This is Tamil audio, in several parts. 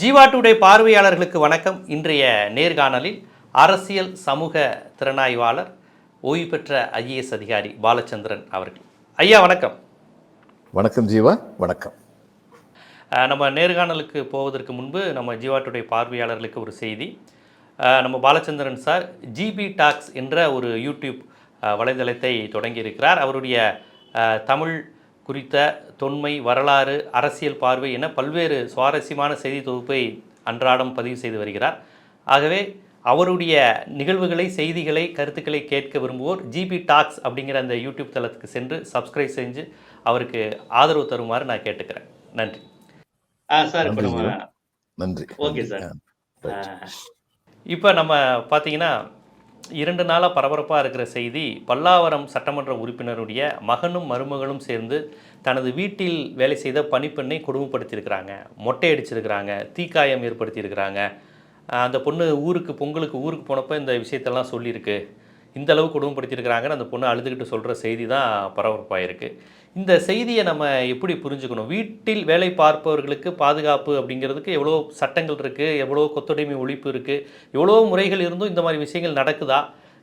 ஜீவா டுடே பார்வையாளர்களுக்கு வணக்கம். இன்றைய நேர்காணலில் அரசியல் சமூக திறனாய்வாளர் ஓய்வு பெற்ற ஐஏஎஸ் அதிகாரி பாலச்சந்திரன் அவர்கள். ஐயா வணக்கம். வணக்கம் ஜீவா வணக்கம். நம்ம நேர்காணலுக்கு போவதற்கு முன்பு நம்ம ஜீவா டுடே பார்வையாளர்களுக்கு ஒரு செய்தி. நம்ம பாலச்சந்திரன் சார் ஜிபி டாக்ஸ் என்ற ஒரு யூடியூப் வலைதளத்தை தொடங்கியிருக்கிறார். அவருடைய தமிழ் குறித்த தொன்மை வரலாறு அரசியல் பார்வை என பல்வேறு சுவாரஸ்யமான செய்தி தொகுப்பை அன்றாடம் பதிவு செய்து வருகிறார். ஆகவே அவருடைய நிகழ்வுகளை செய்திகளை கருத்துக்களை கேட்க விரும்புவோர் ஜிபி டாக்ஸ் அப்படிங்கிற அந்த யூடியூப் தளத்துக்கு சென்று சப்ஸ்கிரைப் செஞ்சு அவருக்கு ஆதரவு தருமாறு நான் கேட்டுக்கிறேன். நன்றி. ஆ சார் நன்றி ஓகே சார். இப்போ நம்ம பார்த்தீங்கன்னா இரண்டு நாளாக பரபரப்பாக இருக்கிற செய்தி பல்லாவரம் சட்டமன்ற உறுப்பினருடைய மகனும் மருமகளும் சேர்ந்து தனது வீட்டில் வேலை செய்த பணிப்பெண்ணை கொடுமைப்படுத்தியிருக்கிறாங்க. மொட்டை அடிச்சிருக்கிறாங்க தீக்காயம் ஏற்படுத்தியிருக்கிறாங்க. அந்த பொண்ணு ஊருக்கு பொங்கலுக்கு ஊருக்கு போனப்போ இந்த விஷயத்தெல்லாம் சொல்லியிருக்கு. இந்த அளவு கொடுமைப்படுத்தியிருக்கிறாங்கன்னு அந்த பொண்ணு அழுதுகிட்டு சொல்கிற செய்தி தான் பரபரப்பாக இருக்குது இந்த செய்தியை நம்ம எப்படி புரிஞ்சுக்கணும்? வீட்டில் வேலை பார்ப்பவர்களுக்கு பாதுகாப்பு அப்படிங்கிறதுக்கு எவ்வளோ சட்டங்கள் இருக்குது எவ்வளோ கொத்தடிமை ஒழிப்பு இருக்குது எவ்வளோ முறைகள் இருந்தும் இந்த மாதிரி விஷயங்கள் நடக்குதா?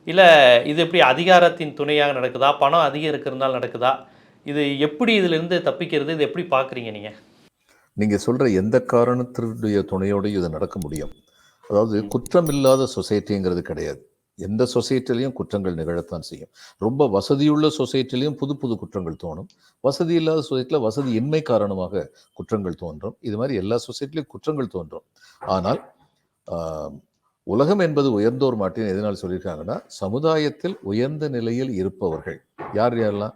இல்லை இது எப்படி அதிகாரத்தின் துணையாக நடக்குதா? பணம் அதிகம் இருக்கிறதுனால நடக்குதா? இது எப்படி இதிலிருந்து தப்பிக்கிறது? இது எப்படி பார்க்குறீங்க நீங்கள் நீங்க சொல்ற எந்த காரணத்தினுடைய துணையோடயும் இது நடக்க முடியும். அதாவது குற்றம் இல்லாத சொசைட்டிங்கிறது கிடையாது. எந்த சொசைட்டிலையும் குற்றங்கள் நிகழத்தான் செய்யும். ரொம்ப வசதியுள்ள சொசைட்டிலையும் புது புது குற்றங்கள் தோணும். வசதி இல்லாத சொசைட்டியில் வசதி இன்மை காரணமாக குற்றங்கள் தோன்றும். இது மாதிரி எல்லா சொசைட்டிலையும் குற்றங்கள் தோன்றும். ஆனால் உலகம் என்பது உயர்ந்தோர் மாட்டின் எதனால் சொல்லியிருக்காங்கன்னா சமுதாயத்தில் உயர்ந்த நிலையில் இருப்பவர்கள். யார் யாரெல்லாம்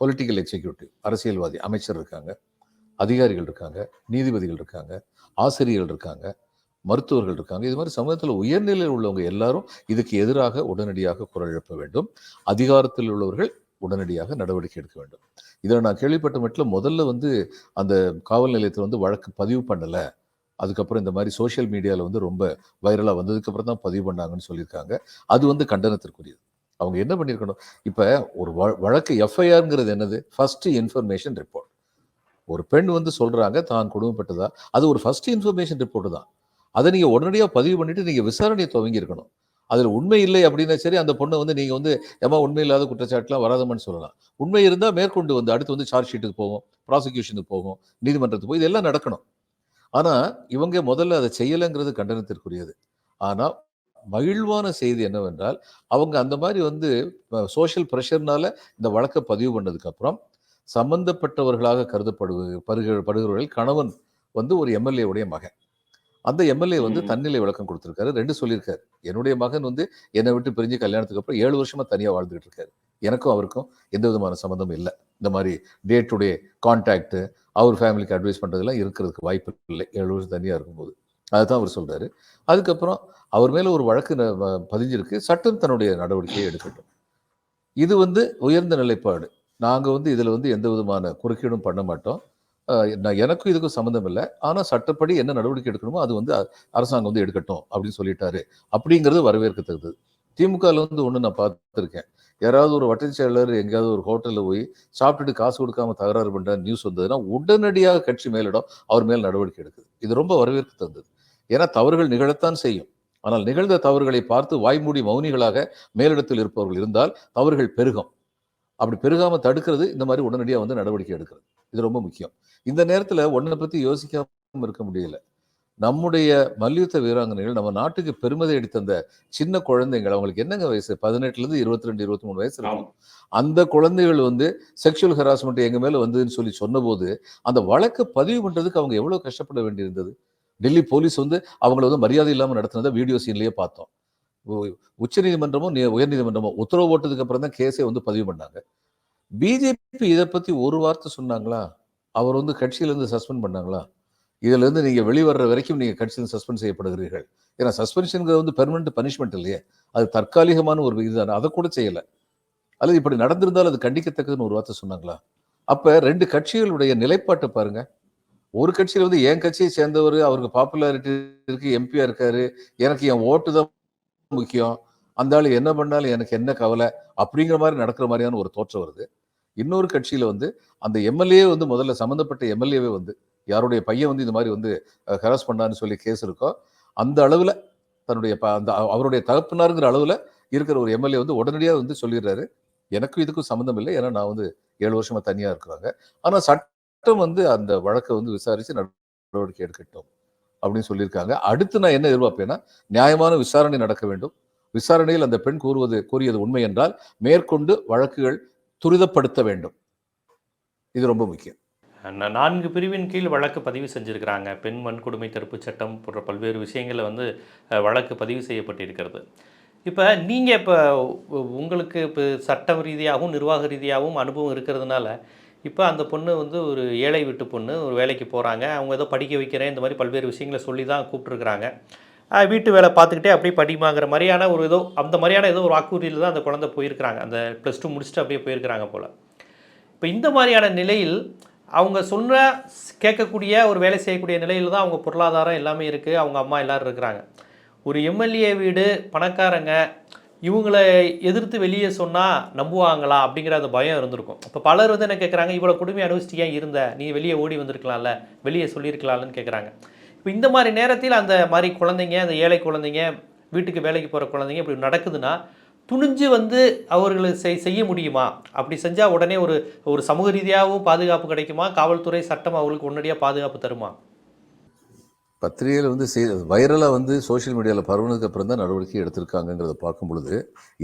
பொலிட்டிக்கல் எக்ஸிக்யூட்டிவ் அரசியல்வாதி அமைச்சர் இருக்காங்க அதிகாரிகள் இருக்காங்க நீதிபதிகள் இருக்காங்க ஆசிரியர்கள் இருக்காங்க மருத்துவர்கள் இருக்காங்க. இது மாதிரி சமூகத்தில் உயர்நிலையில் உள்ளவங்க எல்லாரும் இதுக்கு எதிராக உடனடியாக குரல் எழுப்ப வேண்டும். அதிகாரத்தில் உள்ளவர்கள் உடனடியாக நடவடிக்கை எடுக்க வேண்டும். இதில் நான் கேள்விப்பட்ட மட்டும் முதல்ல வந்து அந்த காவல் நிலையத்தில் வந்து வழக்கு பதிவு பண்ணலை. அதுக்கப்புறம் இந்த மாதிரி சோஷியல் மீடியாவில் வந்து ரொம்ப வைரலாக வந்ததுக்கப்புறம் தான் பதிவு பண்ணாங்கன்னு சொல்லியிருக்காங்க. அது வந்து கண்டனத்திற்குரியது. அவங்க என்ன பண்ணியிருக்கணும்? இப்போ ஒரு வ- வழக்கு எஃப்ஐஆருங்கிறது என்னது? ஃபஸ்ட்டு இன்ஃபர்மேஷன் ரிப்போர்ட் ஒரு பெண் வந்து சொல்கிறாங்க தான் குடும்பப்பட்டதா அது ஒரு ஃபஸ்ட்டு இன்ஃபர்மேஷன் ரிப்போர்ட் தான். அதை நீங்கள் உடனடியாக பதிவு பண்ணிவிட்டு நீங்கள் விசாரணையை துவங்கி இருக்கணும். உண்மை இல்லை அப்படின்னா சரி அந்த பொண்ணை வந்து நீங்கள் வந்து ஏமா உண்மை இல்லாத குற்றச்சாட்டுலாம் வராதமான்னு சொல்லலாம். உண்மை இருந்தால் மேற்கொண்டு வந்து அடுத்து வந்து சார்ஜ் ஷீட்டுக்கு போவோம் ப்ராசிக்யூஷனுக்கு போவோம் நீதிமன்றத்துக்கு போய் இதெல்லாம் நடக்கணும். ஆனால் இவங்க முதல்ல அதை செய்யலைங்கிறது கண்டனத்திற்குரியது. ஆனால் மகிழ்வான செய்தி என்னவென்றால் அவங்க அந்த மாதிரி வந்து சோஷியல் ப்ரெஷர்னால இந்த வழக்கை பதிவு பண்ணதுக்கப்புறம் சம்பந்தப்பட்டவர்களாக கருதப்படுவது படுகிறவர்கள் கணவன் வந்து ஒரு எம்எல்ஏ உடைய மகன். அந்த எம்எல்ஏ வந்து. தன்னிலை விளக்கம் கொடுத்திருக்காரு. ரெண்டு சொல்லியிருக்காரு. என்னுடைய மகன் வந்து என்னை விட்டு பிரிஞ்சு கல்யாணத்துக்கு அப்புறம் ஏழு வருஷமா தனியா வாழ்ந்துகிட்டு இருக்காரு. எனக்கும் அவருக்கும் எந்த விதமான சம்மந்தமும் இல்லை. இந்த மாதிரி டே டு டே கான்டாக்ட் அவர் ஃபேமிலிக்கு அட்வைஸ் பண்றதெல்லாம் இருக்கிறதுக்கு வாய்ப்பு இல்லை. ஏழு வருஷம் தனியா இருக்கும்போது. அதுதான் அவர் சொல்றாரு. அதுக்கப்புறம் அவர் மேல ஒரு வழக்கு பதிஞ்சிருக்கு. சட்டம் தன்னுடைய நடவடிக்கையை எடுக்கட்டும். இது வந்து உயர்ந்த நிலைப்பாடு. நாங்க வந்து இதுல வந்து எந்த விதமான குறுக்கீடும் பண்ண மாட்டோம். நான் எனக்கும் இதுக்கும் சம்மந்தம் இல்லை. ஆனால் சட்டப்படி என்ன நடவடிக்கை எடுக்கணுமோ அது வந்து அரசாங்கம் வந்து எடுக்கட்டும் அப்படின்னு சொல்லிட்டாரு. அப்படிங்கிறது வரவேற்கத்தக்கது. திமுகவில் வந்து ஒன்று நான் பார்த்துருக்கேன். யாராவது ஒரு வட்டச் செயலர் எங்கேயாவது ஒரு ஹோட்டலில் போய் சாப்பிட்டுட்டு காசு கொடுக்காம தகராறு பண்ணுற நியூஸ் வந்ததுன்னா உடனடியாக கட்சி மேலிடம் அவர் மேல் நடவடிக்கை எடுக்குது. இது ரொம்ப வரவேற்க தந்தது ஏன்னா தவறுகள் நிகழத்தான் செய்யும். ஆனால் நிகழ்ந்த தவறுகளை பார்த்து வாய்மூடி மௌனிகளாக மேலிடத்தில் இருப்பவர்கள் இருந்தால் தவறுகள் பெருகும். அப்படி பெருகாம தடுக்கிறது இந்த மாதிரி உடனடியாக வந்து நடவடிக்கை எடுக்கிறது. இது ரொம்ப முக்கியம். இந்த நேரத்துல ஒன்றை பத்தி யோசிக்காம இருக்க முடியல. நம்முடைய மல்யுத்த வீராங்கனைகள் நம்ம நாட்டுக்கு பெருமதி அடித்த அந்த சின்ன குழந்தைகள் அவங்களுக்கு என்னங்க வயசு? பதினெட்டுல இருந்து இருபத்தி ரெண்டு இருபத்தி மூணு வயசு இருக்கும். அந்த குழந்தைகள் வந்து செக்ஷுவல் ஹராஸ்மெண்ட் எங்க மேல வந்ததுன்னு சொல்லி சொன்னபோது அந்த வழக்கை பதிவு பண்றதுக்கு அவங்க எவ்வளவு கஷ்டப்பட வேண்டியிருந்தது? டெல்லி போலீஸ் வந்து அவங்கள வந்து மரியாதை இல்லாம நடத்தினதை வீடியோ சீன்லயே பார்த்தோம். உச்ச நீதிமன்றமும் உயர் நீதிமன்றமும் உத்தரவு போட்டதுக்கு அப்புறம் தான் கேஸை வந்து பதிவு பண்ணாங்க. பிஜேபி இதை பத்தி ஒரு வார்த்தை சொன்னாங்களா? அவர் வந்து கட்சியில இருந்து சஸ்பெண்ட் பண்ணாங்களா? இதுல இருந்து நீங்க வெளிவர்ற வரைக்கும் நீங்க கட்சியிலிருந்து சஸ்பெண்ட் செய்யப்படுகிறீர்கள். ஏன்னா சஸ்பென்ஷனுங்கிறது வந்து பெர்மனன்ட் பனிஷ்மெண்ட் இல்லையே. அது தற்காலிகமான ஒரு இதுதான் அதை கூட செய்யல. அல்லது இப்படி நடந்திருந்தால் அது கண்டிக்கத்தக்கதுன்னு ஒரு வார்த்தை சொன்னாங்களா? அப்ப ரெண்டு கட்சிகளுடைய நிலைப்பாட்டை பாருங்க. ஒரு கட்சியில் வந்து என் கட்சியை சேர்ந்தவர் அவருக்கு பாப்புலாரிட்டி இருக்கு எம்பியா இருக்காரு எனக்கு என் ஓட்டு தான் முக்கியம். அந்த ஆள் என்ன பண்ணாலும் எனக்கு என்ன கவலை அப்படிங்கிற மாதிரி நடக்கிற மாதிரியான ஒரு தோற்றம் வருது. இன்னொரு கட்சியில் வந்து அந்த எம்எல்ஏ வந்து முதல்ல சம்மந்தப்பட்ட எம்எல்ஏவே வந்து யாருடைய பையன் வந்து இந்த மாதிரி வந்து ஹராஸ் பண்ணான்னு சொல்லி கேஸ் இருக்கோ அந்த அளவில் தன்னுடைய அந்த அவருடைய தகப்பனாருங்கிற அளவில் இருக்கிற ஒரு எம்எல்ஏ வந்து உடனடியாக வந்து சொல்லிடுறாரு. எனக்கும் இதுக்கும் சம்மந்தம் இல்லை. ஏன்னா நான் வந்து ஏழு வருஷமாக தனியாக இருக்கிறாங்க. ஆனால் சட்டம் வந்து அந்த வழக்கை வந்து விசாரித்து நடவடிக்கை எடுக்கட்டும். அப்படின்னு சொல்லியிருக்காங்க. அடுத்து நான் என்ன எதிர்பார்ப்பேன்னா நியாயமான விசாரணை நடக்க வேண்டும். விசாரணையில் அந்த பெண் கூறுவது கூறியது உண்மை என்றால் மேற்கொண்டு வழக்குகள் துரிதப்படுத்த வேண்டும். இது ரொம்ப முக்கியம். நான்கு பிரிவின் கீழ் வழக்கு பதிவு செஞ்சுருக்கிறாங்க. பெண் வன்கொடுமை தடுப்புச் சட்டம் போன்ற பல்வேறு விஷயங்களில் வந்து வழக்கு பதிவு செய்யப்பட்டிருக்கிறது. இப்போ நீங்கள் இப்போ உங்களுக்கு இப்போ சட்டம் ரீதியாகவும் நிர்வாக ரீதியாகவும் அனுபவம் இருக்கிறதுனால இப்போ அந்த பொண்ணு வந்து ஒரு ஏழை வீட்டு பொண்ணு ஒரு வேலைக்கு போகிறாங்க அவங்க ஏதோ படிக்க வைக்கிறேன் இந்த மாதிரி பல்வேறு விஷயங்களை சொல்லி தான் கூப்பிட்ருக்குறாங்க வீட்டு வேலை பார்த்துக்கிட்டே அப்படியே படிமாங்கிற மாதிரியான ஒரு ஏதோ அந்த மாதிரியான ஏதோ ஒரு வாக்குறுதியில் தான் அந்த குழந்தை போயிருக்கிறாங்க. அந்த ப்ளஸ் டூ முடிச்சுட்டு அப்படியே போயிருக்கிறாங்க போல். இப்போ இந்த மாதிரியான நிலையில் அவங்க சொன்ன கேட்கக்கூடிய ஒரு வேலை செய்யக்கூடிய நிலையில் தான் அவங்க பொருளாதாரம் எல்லாமே இருக்குது அவங்க அம்மா எல்லோரும் இருக்கிறாங்க. ஒரு எம்எல்ஏ வீடு பணக்காரங்க இவங்களை எதிர்த்து வெளியே சொன்னால் நம்புவாங்களா அப்படிங்கிற அந்த பயம் இருந்திருக்கும். இப்போ பலர் வந்து என்ன கேட்குறாங்க இவ்வளோ கொடுமை அனுபவிச்சுட்டு ஏன் இருந்த? நீ வெளியே ஓடி வந்திருக்கலாம்ல வெளியே சொல்லியிருக்கலாம்னு கேட்குறாங்க இப்போ இந்த மாதிரி நேரத்தில் அந்த மாதிரி குழந்தைங்க அந்த ஏழை குழந்தைங்க வீட்டுக்கு வேலைக்கு போகிற குழந்தைங்க இப்படி நடக்குதுன்னா துணிஞ்சு வந்து அவர்களுக்கு செய் செய்ய முடியுமா? அப்படி செஞ்சால் உடனே ஒரு ஒரு சமூக ரீதியாகவும் பாதுகாப்பு கிடைக்குமா? காவல்துறை சட்டம் அவங்களுக்கு உடனடியாக பாதுகாப்பு தருமா? பத்திரிகையில் வந்து செய் வைரலாக வந்து சோஷியல் மீடியாவில் பரவுனதுக்கு அப்புறம் தான் நடவடிக்கை எடுத்திருக்காங்கங்கிறத பார்க்கும் பொழுது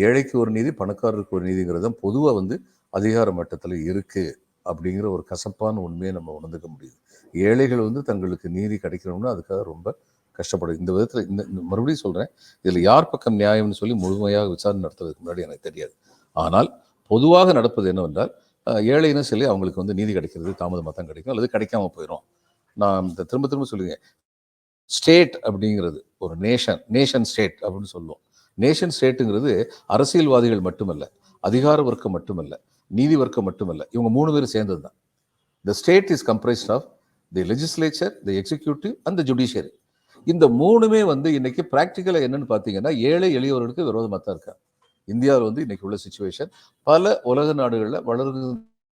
ஏழைக்கு ஒரு நீதி பணக்காரருக்கு ஒரு நீதிங்கிறது தான் பொதுவாக வந்து அதிகார மட்டத்தில் இருக்குது அப்படிங்கிற ஒரு கசப்பான உண்மையை நம்ம உணர்ந்துக்க முடியுது. ஏழைகள் வந்து தங்களுக்கு நீதி கிடைக்கணும்னா அதுக்காக ரொம்ப கஷ்டப்படும் இந்த விதத்தில் இந்த மறுபடியும் சொல்கிறேன் இதில் யார் பக்கம் நியாயம்னு சொல்லி முழுமையாக விசாரணை நடத்துறதுக்கு முன்னாடி எனக்கு தெரியாது. ஆனால் பொதுவாக நடப்பது என்னவென்றால் ஏழைன்னு சொல்லி அவங்களுக்கு வந்து நீதி கிடைக்கிறது தாமதமாக தான் கிடைக்கும். அல்லது கிடைக்காம போயிடும் நான் இந்த திரும்ப திரும்ப சொல்லுவேன். ஸ்டேட் அப்படிங்கிறது ஒரு நேஷன் நேஷன் ஸ்டேட் அப்படின்னு சொல்லுவோம். நேஷன் ஸ்டேட்டுங்கிறது அரசியல்வாதிகள் மட்டுமல்ல அதிகார வர்க்கம் மட்டுமல்ல நீதி வர்க்கம் மட்டுமல்ல இவங்க மூணு பேரும் சேர்ந்தது தான் the state is comprised of the legislature the executive and the judiciary இந்த மூணுமே வந்து இன்னைக்கு ப்ராக்டிக்கலாக என்னன்னு பார்த்தீங்கன்னா ஏழை எளியவர்களுக்கு விரோதமாக தான் இருக்காங்க. இந்தியாவில் வந்து இன்னைக்கு உள்ள சுச்சுவேஷன் பல உலக நாடுகளில் வளர்ந்து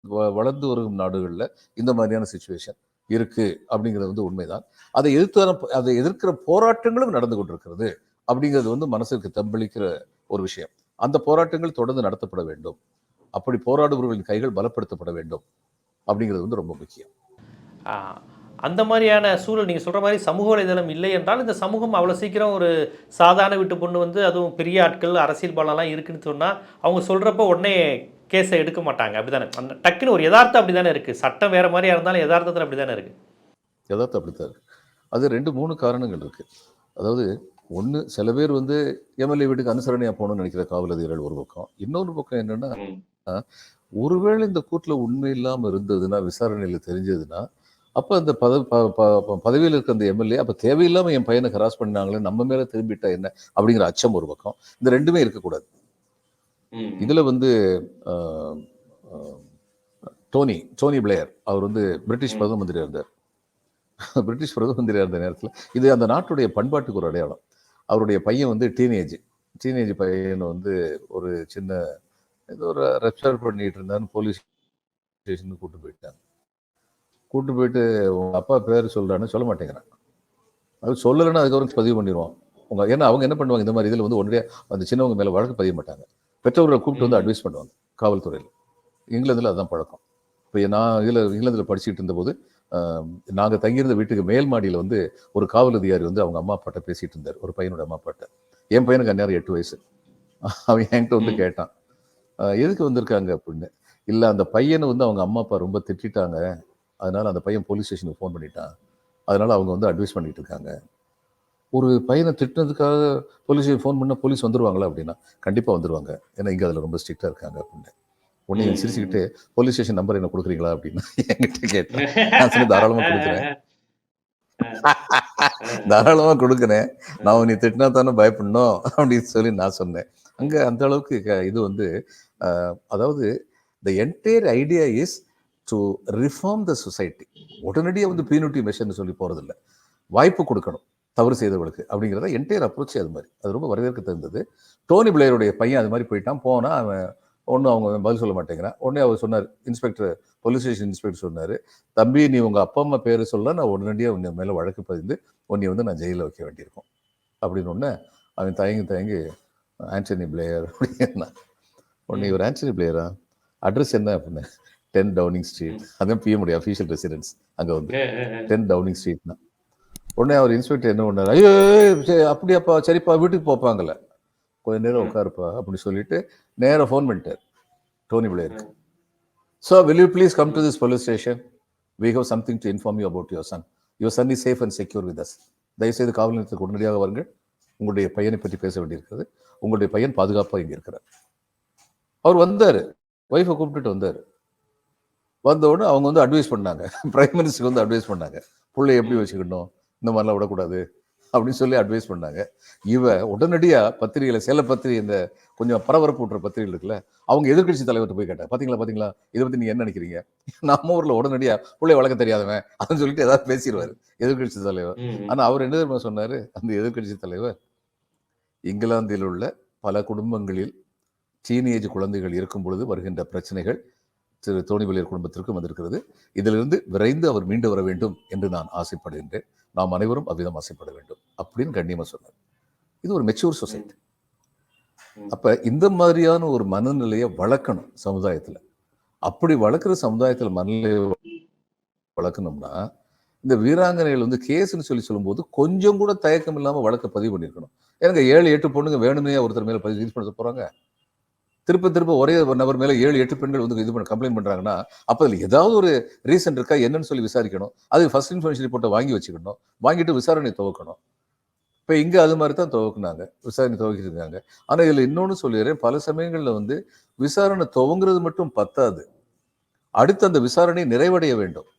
வ- வளர்ந்து வரும் நாடுகளில் இந்த மாதிரியான சுச்சுவேஷன் இருக்கு அப்படிங்கிறது வந்து உண்மைதான். அதை எதிர்த்து அதை எதிர்க்கிற போராட்டங்களும் நடந்து கொண்டிருக்கிறது அப்படிங்கிறது வந்து மனசுக்கு தம்பளிக்கிற ஒரு விஷயம். அந்த போராட்டங்கள் தொடர்ந்து நடத்தப்பட வேண்டும். அப்படி போராடுபவர்களின் கைகள் பலப்படுத்தப்பட வேண்டும் அப்படிங்கிறது வந்து ரொம்ப முக்கியம். அந்த மாதிரியான சூழல் நீங்கள் சொல்கிற மாதிரி சமூக வலைதளம் இல்லை என்றால் இந்த சமூகம் அவ்வளோ சீக்கிரம் ஒரு சாதாரண வீட்டு பொண்ணு வந்து அதுவும் பெரிய ஆட்கள் அரசியல் பலம்லாம் இருக்குன்னு சொன்னால் அவங்க சொல்கிறப்ப உடனே கேஸை எடுக்க மாட்டாங்க. அப்படிதானே. அந்த டக்குன்னு ஒரு யதார்த்தம் அப்படி தானே இருக்குது சட்டம் வேறு மாதிரியா இருந்தாலும் யதார்த்தத்தில் அப்படி தானே இருக்குது யதார்த்தம் அப்படித்தான் இருக்கு. அது ரெண்டு மூணு காரணங்கள் இருக்கு. அதாவது ஒன்று சில பேர் வந்து எம்எல்ஏ வீட்டுக்கு அனுசரணையாக போகணும்னு நினைக்கிற காவல் அதிகாரிகள் ஒரு பக்கம். இன்னொரு பக்கம் என்னன்னா ஒருவேளை இந்த கூட்டில் உண்மை இல்லாமல் இருந்ததுன்னா விசாரணையில் தெரிஞ்சதுன்னா அப்போ அந்த பத பதவியில் இருக்க அந்த எம்எல்ஏ அப்போ தேவையில்லாமல் என் பையனை ஹராஸ் பண்ணாங்களே நம்ம மேலே திரும்பிட்டா என்ன? அப்படிங்கிற அச்சம் ஒரு பக்கம். இந்த ரெண்டுமே இருக்கக்கூடாது. இதில் வந்து டோனி டோனி பிளேயர். அவர் வந்து பிரிட்டிஷ். பிரதம மந்திரியாக இருந்தார். பிரிட்டிஷ் பிரதம மந்திரியாக இருந்த நேரத்தில் இது அந்த நாட்டுடைய பண்பாட்டுக்கு ஒரு அடையாளம். அவருடைய பையன் வந்து டீனேஜ். டீனேஜ் பையனை வந்து ஒரு சின்ன ஏதோ ஒரு ரெப்சர் பண்ணிட்டு இருந்தான்னு போலீஸ் ஸ்டேஷனுக்கு கூட்டு போயிட்டாங்க. கூட்டு போயிட்டு உங்க அப்பா பேர் சொல்றான்னு சொல்ல மாட்டேங்கிறான். அது சொல்லலைன்னா அதுக்கப்புறம் பதிவு பண்ணிடுவோம் உங்க ஏன்னா அவங்க என்ன பண்ணுவாங்க? இந்த மாதிரி இதில் வந்து உடனே அந்த சின்னவங்க மேலே வழக்கு பதிய மாட்டாங்க. பெற்றோர்களை கூப்பிட்டு வந்து. அட்வைஸ் பண்ணுவாங்க காவல்துறையில். இங்கிலாந்தில் அதுதான் பழக்கம். இப்போ நான் இதில் இங்கிலாந்தில் படிச்சுட்டு இருந்தபோது நாங்கள் தங்கியிருந்த வீட்டுக்கு மேல் மாடியில் வந்து ஒரு காவல் அதிகாரி வந்து அவங்க அம்மா அப்பாட்ட பேசிட்டு இருந்தார் ஒரு பையனோட அம்மா அப்பாட்ட. என் பையனுக்கு அந்நேரம் எட்டு வயசு. அவன் என்கிட்ட வந்து. கேட்டான் "அஹ், எதுக்கு வந்திருக்காங்க? அப்படின்னு. இல்லை அந்த பையனை வந்து அவங்க அம்மா அப்பா ரொம்ப திட்டிட்டாங்க. அதனால அந்த பையன் போலீஸ் ஸ்டேஷனுக்கு ஃபோன் பண்ணிட்டான். அதனால அவங்க வந்து அட்வைஸ் பண்ணிட்டு இருக்காங்க. ஒரு பையனை திட்டினதுக்காக போலீஸ் ஃபோன் பண்ணால் போலீஸ் வந்துருவாங்களா அப்படின்னா கண்டிப்பாக வந்துருவாங்க. ஏன்னா இங்கே அதில் ரொம்ப ஸ்ட்ரிக்டாக இருக்காங்க அப்படின்னு. உடனே. சிரிச்சுக்கிட்டு போலீஸ் ஸ்டேஷன் நம்பர் என்ன கொடுக்குறீங்களா அப்படின்னு என்கிட்ட கேட்டேன். நான் சொன்னேன் தாராளமாக கொடுக்குறேன். தாராளமாக கொடுக்குறேன். நான் நீ திட்டினா தானே பயப்படணும் அப்படின்னு சொல்லி நான் சொன்னேன். அங்கே அந்த அளவுக்கு இது வந்து அதாவது the entire idea is to reform the society உடனடியாக வந்து பீனிட்டி மெஷர்னு சொல்லி போகிறதில்ல வாய்ப்பு கொடுக்கணும். தவறு செய்தவர்களுக்கு அப்படிங்கிறத என்டையர் அப்ரோச் அது மாதிரி. அது ரொம்ப வரவேற்க தகுந்தது. டோனி பிளேயருடைய பையன் அது மாதிரி போயிட்டான். போனால் அவன் ஒன்றும் அவங்க பதில் சொல்ல மாட்டேங்கிறான். உடனே அவர் சொன்னார் இன்ஸ்பெக்டர் போலீஸ் ஸ்டேஷன் இன்ஸ்பெக்டர் சொன்னார் தம்பி நீ உங்கள் அப்பா அம்மா பேரை சொல்ல நான் உடனடியாக உன்னை மேலே வழக்கு பதிந்து உன்னை வந்து நான் ஜெயிலில் வைக்க வேண்டியிருக்கும். அப்படின்னு உடனே அவன் தயங்கி தயங்கி ஆண்டனி பிளேயர் அப்படின்னா உடனே இவர் ஆண்டனி பிளேயரா அட்ரஸ் என்ன? அப்படின்னு டென் டவுனிங் ஸ்ட்ரீட் அதான் பிஎம் உடைய அஃபீஷியல் ரெசிடென்ஸ் அங்கே வந்து. டென் டவுனிங் ஸ்ட்ரீட்னா உடனே அவர் இன்ஸ்பெக்டர் என்ன பண்ணார்? ஐயோ சரி அப்படியாப்பா சரிப்பா வீட்டுக்கு போப்பாங்கல்ல. கொஞ்ச நேரம் உட்காருப்பா அப்படின்னு சொல்லிட்டு நேராக ஃபோன் பண்ணிட்டார். Dhoni பிளேயருக்கு so will you please come to this police station we have something to inform you about your son your son is safe and secure with us தயவுசெய்து காவல் நிலையத்துக்கு உடனடியாக வாருங்கள். உங்களுடைய பையனை பற்றி பேச வேண்டியிருக்கிறது. உங்களுடைய பையன் பாதுகாப்பாக இங்கே இருக்கிறார். அவர் வந்தார். ஒய்ஃபை கூப்பிட்டுட்டு வந்தார். வந்த உடனே அவங்க வந்து அட்வைஸ் பண்ணாங்க. பிரைம் மினிஸ்டருக்கு வந்து அட்வைஸ் பண்ணாங்க. பிள்ளை எப்படி வச்சுக்கணும்? இந்த மாதிரிலாம் விடக்கூடாது அப்படின்னு சொல்லி அட்வைஸ் பண்ணாங்க. இவ உடனடியாக பத்திரிகையில் சேல பத்திரிகை இந்த கொஞ்சம் பரபரப்பு விட்டுற பத்திரிகை இருக்குல்ல அவங்க எதிர்க்கட்சி தலைவர்கிட்ட போய் கேட்டாங்க. பாத்தீங்களா பாத்தீங்களா? இதை பத்தி நீங்க என்ன நினைக்கிறீங்க? நம்ம ஊர்ல உடனடியா பிள்ளை வளர்க்க தெரியாதவன் அப்படின்னு சொல்லிட்டு ஏதாவது பேசிடுவாரு எதிர்க்கட்சி தலைவர். ஆனா அவர் என்ன தெரியுமா சொன்னாரு? அந்த எதிர்க்கட்சி தலைவர் இங்கிலாந்தில் உள்ள பல குடும்பங்களில் டீனேஜ் குழந்தைகள் இருக்கும் பொழுது வருகின்ற பிரச்சனைகள் திரு தோணிவலியர் குடும்பத்திற்கும் வந்திருக்கிறது. இதிலிருந்து விரைந்து அவர் மீண்டு வர வேண்டும் என்று நான் ஆசைப்படுகின்றேன். நாம் அனைவரும் அவ்விதம் ஆசைப்பட வேண்டும் அப்படின்னு கண்ணியமாக சொன்னார். இது ஒரு மெச்சூர் சொசைட்டி அப்ப இந்த மாதிரியான ஒரு மனநிலையை வளர்க்கணும் சமுதாயத்துல. அப்படி வளர்க்குற சமுதாயத்துல மனநிலையை வளர்க்கணும்னா இந்த வீராங்கனைகள் வந்து கேஸ்ன்னு சொல்லி சொல்லும்போது கொஞ்சம் கூட தயக்கம் இல்லாமல் வழக்கை பதிவு பண்ணியிருக்கணும். எனக்கு ஏழு எட்டு பொண்ணுங்க வேணுமே ஒருத்தர் மேல பதிவு யூஸ் பண்ண போறாங்க? திருப்ப திருப்ப ஒரே ஒரு நபர் மேலே ஏழு எட்டு பெண்கள் வந்து இது பண்ண கம்ப்ளைண்ட் பண்ணுறாங்கன்னா அப்போ அதில் ஏதாவது ஒரு ரீசன் இருக்கா என்னன்னு சொல்லி விசாரிக்கணும். அது ஃபர்ஸ்ட் இன்ஃபர்மேஷன் ரிப்போர்ட்டை வாங்கி வச்சுக்கணும். வாங்கிட்டு விசாரணை துவக்கணும். இப்போ இங்கே அது மாதிரி தான் துவக்குனாங்க. விசாரணை துவக்கிருக்காங்க ஆனால் இதில் இன்னொன்று சொல்லிடுறேன். பல சமயங்களில் வந்து விசாரணை துவங்குறது மட்டும் பத்தாது. அடுத்து அந்த விசாரணை நிறைவடைய வேண்டும்.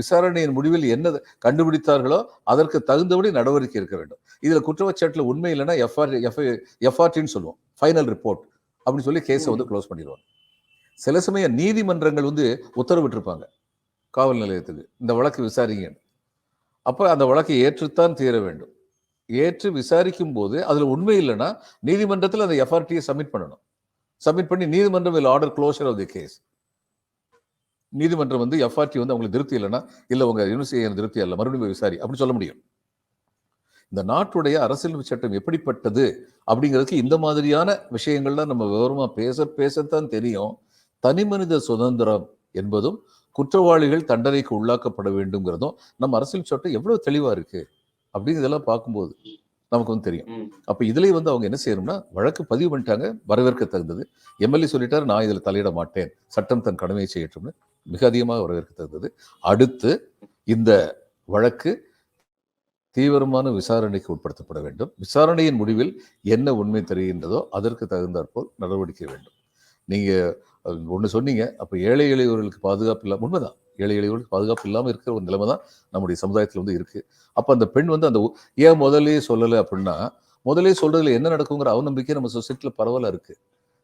விசாரணையின் முடிவில் என்ன கண்டுபிடித்தார்களோ அதற்கு தகுந்தபடி நடவடிக்கை இருக்க வேண்டும். இதில் குற்றவச்சாட்டில் உண்மை இல்லைன்னா எஃப்ஆர் எஃப்ஐ எஃப்ஆர்டின்னு சொல்லுவோம். ஃபைனல் ரிப்போர்ட் அப்படின்னு சொல்லி கேஸை வந்து க்ளோஸ் பண்ணிடுவாங்க. சில சமயம் நீதிமன்றங்கள் வந்து உத்தரவிட்டிருப்பாங்க காவல் நிலையத்துக்கு. இந்த வழக்கு விசாரிங்க அப்போ அந்த வழக்கை ஏற்றுத்தான் தீர வேண்டும். ஏற்று விசாரிக்கும் போது அதுல உண்மை இல்லைன்னா நீதிமன்றத்தில் அந்த எஃப்ஆர்டியை சப்மிட் பண்ணணும். சப்மிட் பண்ணி நீதிமன்றம் will order closure of the case நீதிமன்றம் வந்து எஃப்ஆர்டி வந்து அவங்களுக்கு திருப்தி இல்லைன்னா இல்லை உங்க யூனிவர்சிட்டி திருப்தி இல்லை மறுபடியும் விசாரி அப்படின்னு சொல்ல முடியும். இந்த நாட்டுடைய அரசியல் சட்டம் எப்படிப்பட்டது அப்படிங்கிறதுக்கு இந்த மாதிரியான விஷயங்கள்லாம் நம்ம விவரமா பேச பேசத்தான் தெரியும். தனி மனித சுதந்திரம் என்பதும் குற்றவாளிகள் தண்டனைக்கு உள்ளாக்கப்பட வேண்டும்ங்கிறதும் நம்ம அரசியல் சட்டம் எவ்வளவு தெளிவா இருக்கு அப்படிங்கிறதெல்லாம் பார்க்கும்போது நமக்கு வந்து தெரியும். அப்ப இதுலயே வந்து அவங்க என்ன செய்யணும்னா வழக்கு பதிவு பண்ணிட்டாங்க வரவேற்க தகுந்தது. எம்எல்ஏ சொல்லிட்டாரு நான் இதுல தலையிட மாட்டேன். சட்டம் தன் கடமையை செய்யட்டும்னு மிக அதிகமாக வரவேற்க தகுந்தது. அடுத்து இந்த வழக்கு தீவிரமான விசாரணைக்கு உட்படுத்தப்பட வேண்டும். விசாரணையின் முடிவில் என்ன உண்மை தெரிகின்றதோ அதற்கு தகுந்தாற்போல் நடவடிக்கை வேண்டும். நீங்கள் ஒன்று சொன்னீங்க அப்போ ஏழை எளியவர்களுக்கு பாதுகாப்பு இல்லாமல் உண்மைதான். ஏழை எளியவர்களுக்கு பாதுகாப்பு இல்லாமல் இருக்கிற ஒரு நிலைமை தான் நம்முடைய சமுதாயத்தில் வந்து இருக்குது அப்போ அந்த பெண் வந்து அந்த ஏன் முதலே சொல்லலை அப்படின்னா முதலே சொல்கிறதுல என்ன நடக்குங்கிற அவநம்பிக்கை நம்ம சொசைட்டியில் பரவலாக இருக்கு.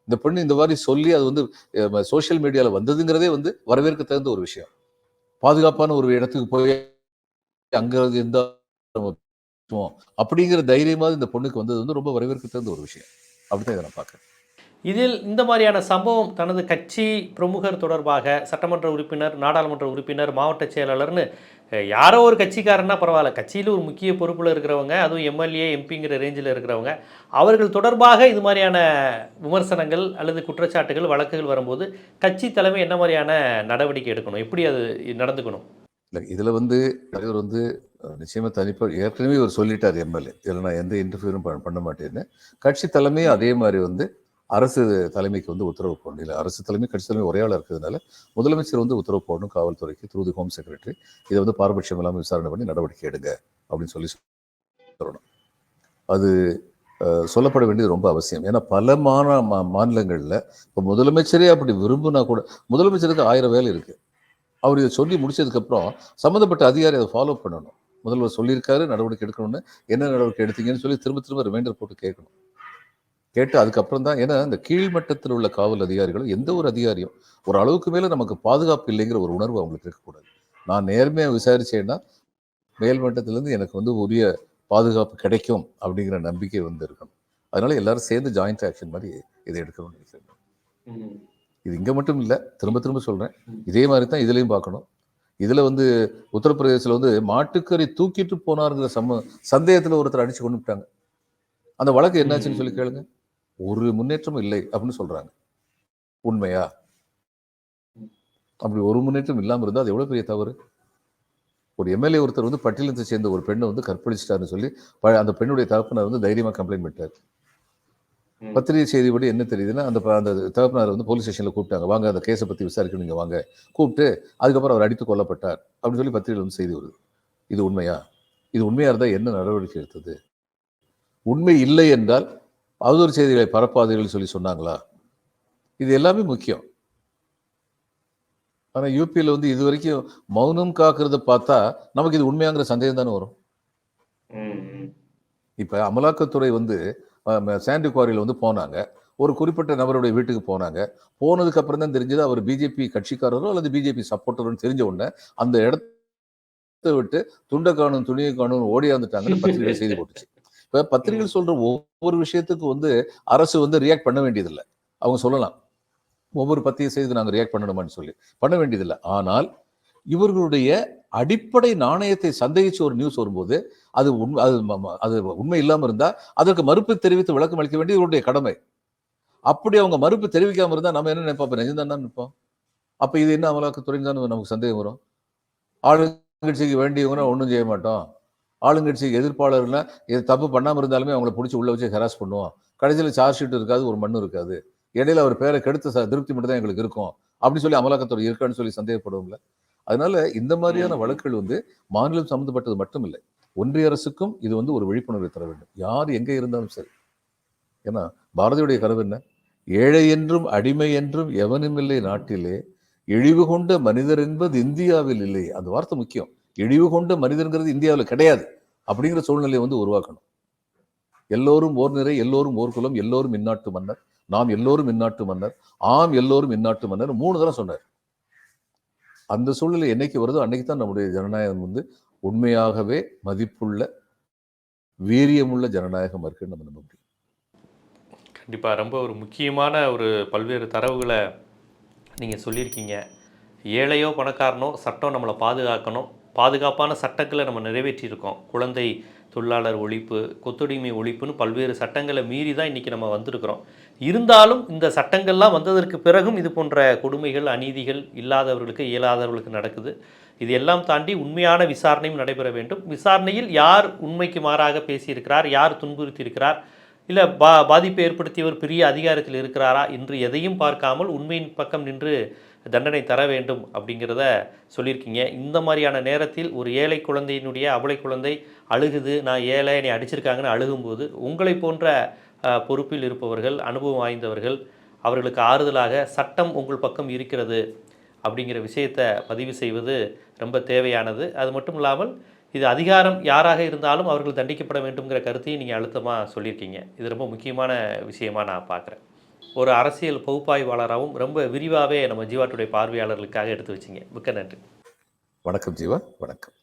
இந்த பெண் இந்த மாதிரி சொல்லி அது வந்து சோஷியல் மீடியாவில் வந்ததுங்கிறதே வந்து வரவேற்க தகுந்த ஒரு விஷயம். பாதுகாப்பான ஒரு இடத்துக்கு போய் அங்கே இருந்தால் நம்ம. அப்படிங்கிற தைரியமாவது இந்த பொண்ணுக்கு வந்தது வந்து ரொம்ப வரவேற்க தகுந்த ஒரு விஷயம். அப்படித்தான் இதை நான் பார்க்குறேன். இதில் இந்த மாதிரியான சம்பவம் தனது கட்சி பிரமுகர் தொடர்பாக சட்டமன்ற உறுப்பினர் நாடாளுமன்ற உறுப்பினர் மாவட்ட செயலாளர்னு யாரோ ஒரு கட்சிக்காரன்னா பரவாயில்ல. கட்சியில் ஒரு முக்கிய பொறுப்பில் இருக்கிறவங்க அதுவும் எம்எல்ஏ எம்பிங்கிற ரேஞ்சில் இருக்கிறவங்க அவர்கள் தொடர்பாக இது மாதிரியான விமர்சனங்கள் அல்லது குற்றச்சாட்டுகள் வழக்குகள் வரும்போது கட்சி தலைமை என்ன மாதிரியான நடவடிக்கை எடுக்கணும்? எப்படி அது நடந்துக்கணும்? இல்லை இதில் வந்து தலைவர் வந்து நிச்சயமாக நிச்சயமா ஏற்கனவே இவர் சொல்லிட்டார் எம்எல்ஏ. இதில் நான் எந்த இன்டர்வியூரும் பண்ண மாட்டேன்னு. கட்சி தலைமையும் அதே மாதிரி வந்து அரசு தலைமைக்கு வந்து உத்தரவு போடணும். இல்லை அரசு தலைமை கட்சி தலைமை ஒரே ஆளாக இருக்கிறதுனால முதலமைச்சர் வந்து உத்தரவு போடணும். காவல்துறைக்கு த்ரூ தி ஹோம் செக்ரட்டரி இதை வந்து பாரபட்சம் இல்லாமல் விசாரணை பண்ணி நடவடிக்கை எடுங்க அப்படின்னு சொல்லி சொல்லணும். அது சொல்லப்பட வேண்டியது ரொம்ப அவசியம். ஏன்னா பல மாந மா- மாநிலங்களில் இப்போ முதலமைச்சரே அப்படி விரும்புனா கூட முதலமைச்சருக்கு ஆயிரம் வேலை இருக்கு. அவர் இதை சொல்லி முடிச்சதுக்கப்புறம் சம்மந்தப்பட்ட அதிகாரி அதை ஃபாலோ பண்ணணும். முதல்வர் சொல்லியிருக்காரு நடவடிக்கை எடுக்கணும்னு. என்ன நடவடிக்கை எடுத்தீங்கன்னு சொல்லி திரும்ப திரும்ப ரிமைண்டர் போட்டு கேட்கணும். கேட்டு அதுக்கப்புறம் தான் ஏன்னா இந்த கீழ்மட்டத்தில் உள்ள காவல் அதிகாரிகளும் எந்த ஒரு அதிகாரியும் ஒரு அளவுக்கு மேல நமக்கு பாதுகாப்பு இல்லைங்கிற ஒரு உணர்வு அவங்களுக்கு இருக்கக்கூடாது. நான் நேர்மையாக விசாரிச்சேன்னா மேல்மட்டத்திலேருந்து எனக்கு வந்து உரிய பாதுகாப்பு கிடைக்கும் அப்படிங்கிற நம்பிக்கை வந்து இருக்கணும். அதனால எல்லாரும் சேர்ந்து ஜாயிண்ட் ஆக்ஷன் மாதிரி இதை எடுக்கணும்னு நினைக்கிறேன். இது இங்கே மட்டும் இல்லை திரும்ப திரும்ப சொல்கிறேன் இதே மாதிரி தான் இதுலேயும் பார்க்கணும். இதில் வந்து உத்தரப்பிரதேசத்தில் வந்து மாட்டுக்கறி தூக்கிட்டு போனாருங்கிற சம்ம சந்தேகத்தில் ஒருத்தர் அடிச்சு கொண்டு விட்டாங்க. அந்த வழக்கு என்னாச்சுன்னு சொல்லி கேளுங்க. ஒரு முன்னேற்றமும் இல்லை அப்படின்னு சொல்றாங்க. உண்மையா? அப்படி ஒரு முன்னேற்றம் இல்லாமல் இருந்தால் அது எவ்வளோ பெரிய தவறு? ஒரு எம்எல்ஏ ஒருத்தர் வந்து பட்டியலத்தை சேர்ந்த ஒரு பெண்ணை வந்து கற்பழிச்சிட்டாருன்னு சொல்லி அந்த பெண்ணுடைய தகப்பனார் வந்து தைரியமாக கம்ப்ளைண்ட் பண்ணிட்டார். பத்திரிகை செய்திப்படி என்ன தெரியுதுன்னா அந்த அந்த தகப்பனார் வந்து போலீஸ் ஸ்டேஷனில் கூப்பிட்டாங்க. வாங்க அந்த கேஸை பற்றி விசாரிக்கணும் வாங்க. கூப்பிட்டு அதுக்கப்புறம் அவர் அடித்து கொல்லப்பட்டார் அப்படின்னு சொல்லி பத்திரிகையில் வந்து செய்தி வருது. இது உண்மையா? இது உண்மையா இருந்தால் என்ன நடவடிக்கை எடுத்தது? உண்மை இல்லை என்றால் அவதூறு செய்திகளை பரப்பாதீர்கள் சொல்லி சொன்னாங்களா? இது எல்லாமே முக்கியம். ஆனா யூபியில் வந்து இது வரைக்கும் மௌனம் காக்கிறத பார்த்தா நமக்கு இது உண்மையாங்கிற சந்தேகம் தானே வரும். இப்ப அமலாக்கத்துறை வந்து சாண்டி குவாரியில் வந்து போனாங்க. ஒரு குறிப்பிட்ட நபருடைய வீட்டுக்கு போனாங்க. போனதுக்கு அப்புறம் தான் தெரிஞ்சது அவர் பிஜேபி கட்சிக்காரரோ அல்லது பிஜேபி சப்போர்ட்டரோன்னு தெரிஞ்ச உடனே அந்த இடத்தை விட்டு துண்டை காணும் துணியை காணும் ஓடியாந்துட்டாங்கன்னு பத்திரிகை செய்தி போட்டுச்சு. இப்ப பத்திரிகைகள் சொல்ற ஒவ்வொரு விஷயத்துக்கும் வந்து அரசு வந்து ரியாக்ட் பண்ண வேண்டியதில்லை. அவங்க சொல்லலாம். ஒவ்வொரு பத்திரிகை செய்திக்கு நாங்கள் ரியாக்ட் பண்ணணுமான்னு சொல்லி. பண்ண வேண்டியதில்லை. ஆனால் இவர்களுடைய அடிப்படை நாணயத்தை சந்தேகிச்சு ஒரு நியூஸ் வரும்போது அது உண்மை அது அது உண்மை இல்லாமல் இருந்தால் அதற்கு மறுப்பு தெரிவித்து விளக்கம் அளிக்க வேண்டியது இவருடைய கடமை. அப்படி அவங்க மறுப்பு தெரிவிக்காம இருந்தால் நம்ம என்ன நினைப்போம்? அப்போ நிஜம்தான் நினைப்போம். அப்போ இது என்ன அமலாக்கத்துறைன்னு தான் நமக்கு சந்தேகம் வரும். ஆளுங்கட்சிக்கு வேண்டியவங்கன்னா ஒன்றும் செய்ய மாட்டோம். ஆளுங்கட்சிக்கு எதிர்ப்பாளர்னா இது தப்பு பண்ணாமல் இருந்தாலுமே அவங்கள பிடிச்சி உள்ள வச்சு ஹெராஸ் பண்ணுவோம். கடைசியில் சார்ஜ் ஷீட் இருக்காது ஒரு மண்ணு இருக்காது. இடையில அவர் பேரை கெடுத்த ச- திருப்தி மட்டும் தான் எங்களுக்கு இருக்கும். அப்படின்னு சொல்லி அமலாக்கத்துறை இருக்கான்னு சொல்லி சந்தேகப்படுவோம்ல. அதனால இந்த மாதிரியான. வழக்குகள் வந்து மாநிலம் சம்பந்தப்பட்டது மட்டும் இல்லை ஒன்றிய அரசுக்கும் இது வந்து ஒரு விழிப்புணர்வை தர வேண்டும். யார் எங்கே இருந்தாலும் சரி. ஏன்னா பாரதியுடைய கனவு என்ன? ஏழை என்றும் அடிமை என்றும் எவனும் இல்லை நாட்டிலே. இழிவு கொண்ட மனிதர் என்பது இந்தியாவில் இல்லை. அந்த வார்த்தை முக்கியம். இழிவு கொண்ட மனிதர்ங்கிறது இந்தியாவில் கிடையாது. அப்படிங்கிற சூழ்நிலையை வந்து உருவாக்கணும். எல்லோரும் ஓர் நிறை எல்லோரும் ஓர் குலம் எல்லோரும் இந்நாட்டு மன்னர். நாம் எல்லோரும் இந்நாட்டு மன்னர். ஆம் எல்லோரும் இந்நாட்டு மன்னர். மூணு தடவை சொன்னார். அந்த சூழ்நிலை என்னைக்கு வருதோ அன்னைக்கு தான் நம்முடைய ஜனநாயகம் வந்து உண்மையாகவே மதிப்புள்ள வீரியமுள்ள ஜனநாயகம் இருக்குன்னு நம்ம நம்ப முடியும். கண்டிப்பாக ரொம்ப ஒரு முக்கியமான ஒரு பல்வேறு தரவுகளை நீங்கள் சொல்லியிருக்கீங்க. ஏழையோ பணக்காரனோ சட்டம் நம்மளை பாதுகாக்கணும். பாதுகாப்பான சட்டங்களை நம்ம நிறைவேற்றியிருக்கோம். குழந்தை தொழிலாளர் ஒழிப்பு கொத்துடிமை ஒழிப்புன்னு பல்வேறு சட்டங்களை மீறி தான் இன்றைக்கி நம்ம வந்திருக்கிறோம். இருந்தாலும் இந்த சட்டங்கள்லாம் வந்ததற்கு பிறகும் இது போன்ற கொடுமைகள் அநீதிகள் இல்லாதவர்களுக்கு இயலாதவர்களுக்கு நடக்குது. இது எல்லாம் தாண்டி உண்மையான விசாரணையும் நடைபெற வேண்டும். விசாரணையில் யார் உண்மைக்கு மாறாக பேசியிருக்கிறார் யார் துன்புறுத்தியிருக்கிறார் இல்லை பா பாதிப்பை ஏற்படுத்தியவர் பெரிய அதிகாரத்தில் இருக்கிறாரா என்று எதையும் பார்க்காமல் உண்மையின் பக்கம் நின்று தண்டனை தர வேண்டும் அப்படிங்கிறத சொல்லியிருக்கீங்க. இந்த மாதிரியான நேரத்தில் ஒரு ஏழை குழந்தையினுடைய அவளை குழந்தை அழுகுது நான் ஏழை என்னை அடிச்சிருக்காங்கன்னு அழுகும்போது உங்களை போன்ற பொறுப்பில் இருப்பவர்கள் அனுபவம் வாய்ந்தவர்கள் அவர்களுக்கு ஆறுதலாக சட்டம் உங்கள் பக்கம் இருக்கிறது அப்படிங்கிற விஷயத்தை பதிவு செய்வது ரொம்ப தேவையானது. அது மட்டும் இல்லாமல் இது அதிகாரம் யாராக இருந்தாலும் அவர்கள் தண்டிக்கப்பட வேண்டுங்கிற கருத்தையும் நீங்கள் அழுத்தமாக சொல்லியிருக்கீங்க. இது ரொம்ப முக்கியமான விஷயமா நான் பார்க்குறேன். ஒரு அரசியல் பகுப்பாய்வாளராகவும் ரொம்ப விரிவாகவே நம்ம ஜீவாட்டுடைய பார்வையாளர்களுக்காக எடுத்து வச்சிங்க. மிக்க நன்றி. வணக்கம் ஜீவா வணக்கம்.